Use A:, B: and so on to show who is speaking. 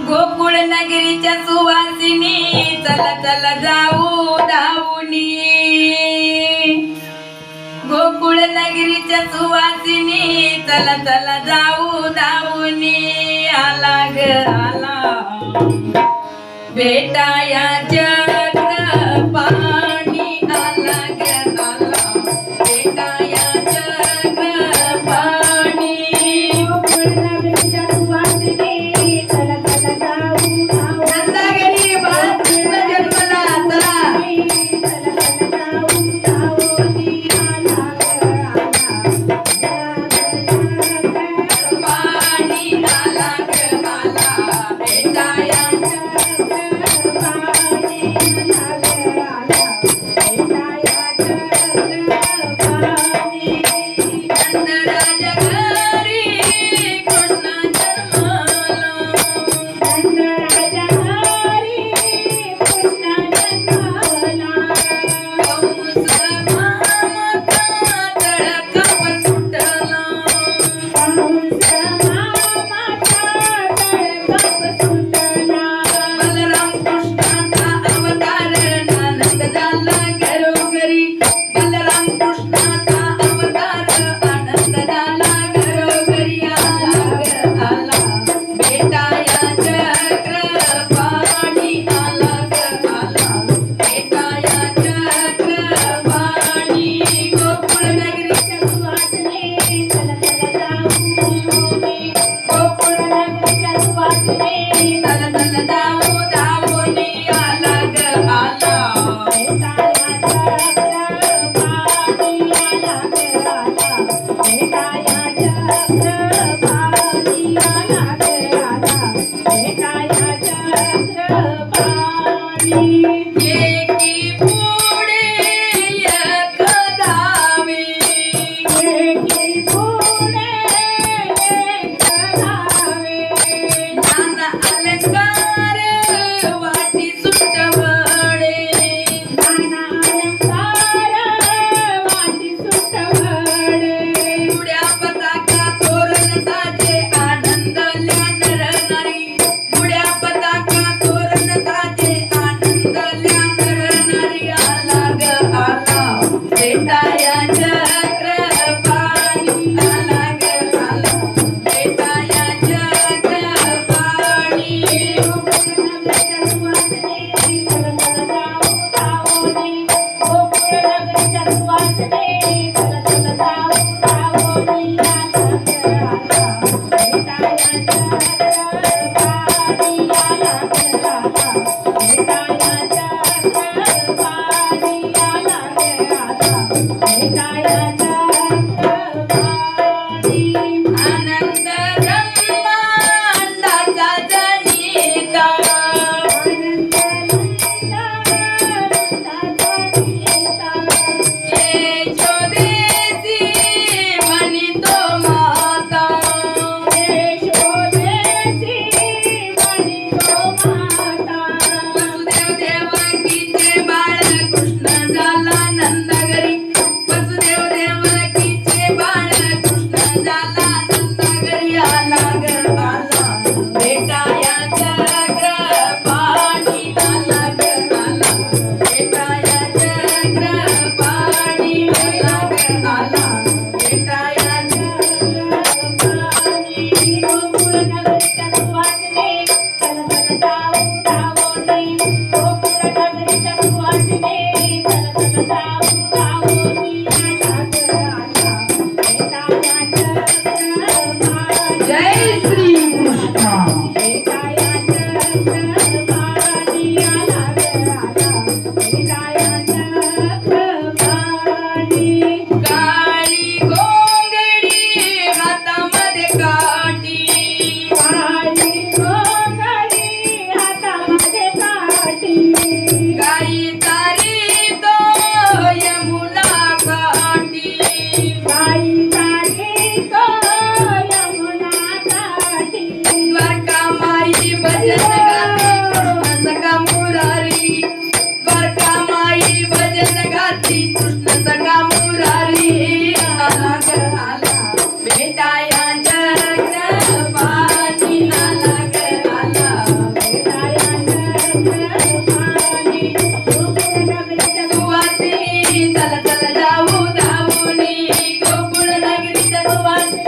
A: गोकुळ नगरीच्या सुवासिनी चल चल जाऊ धावुनी. गोकुळ नगरीच्या सुवासिनी चल चल जाऊ धावनी. आला ग आला. भेटायाच्या Menina
B: Thank you.
C: தாயா Thank you.